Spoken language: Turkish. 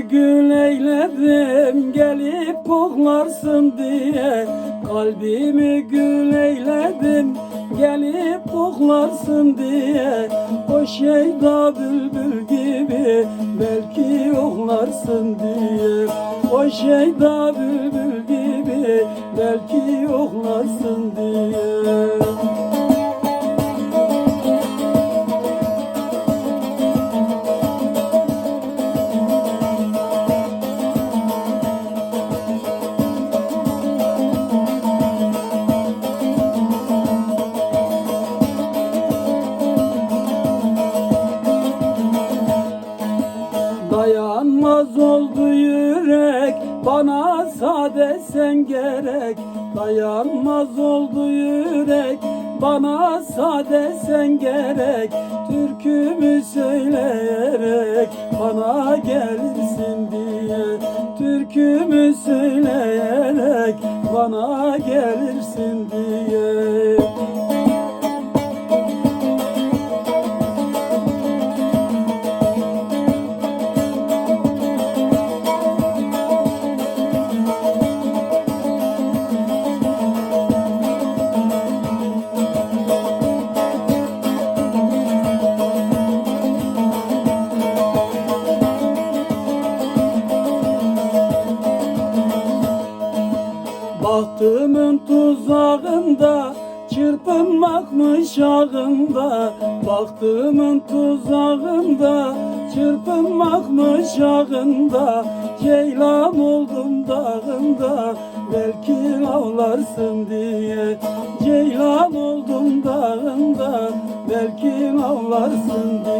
gül eyledim gelip koklarsın diye. Kalbimi gül eyledim gelip koklarsın diye. O şey şeyda bülbül gibi belki yoklarsın diye. O şey şeyda bülbül gibi belki yoklarsın diye. Dayanmaz oldu yürek bana sade sen gerek. Dayanmaz oldu yürek bana sade sen gerek. Türkümü söyleyerek bana gelirsin diye. Türkümü söyleyerek bana gelirsin diye Bahtımın tuzağında Çırpınmakmış ağında. Bahtımın tuzağında Çırpınmakmış ağında. Ceylan oldum dağında Belki ağlarsın diye. Ceylan oldum dağında Belki ağlarsın diye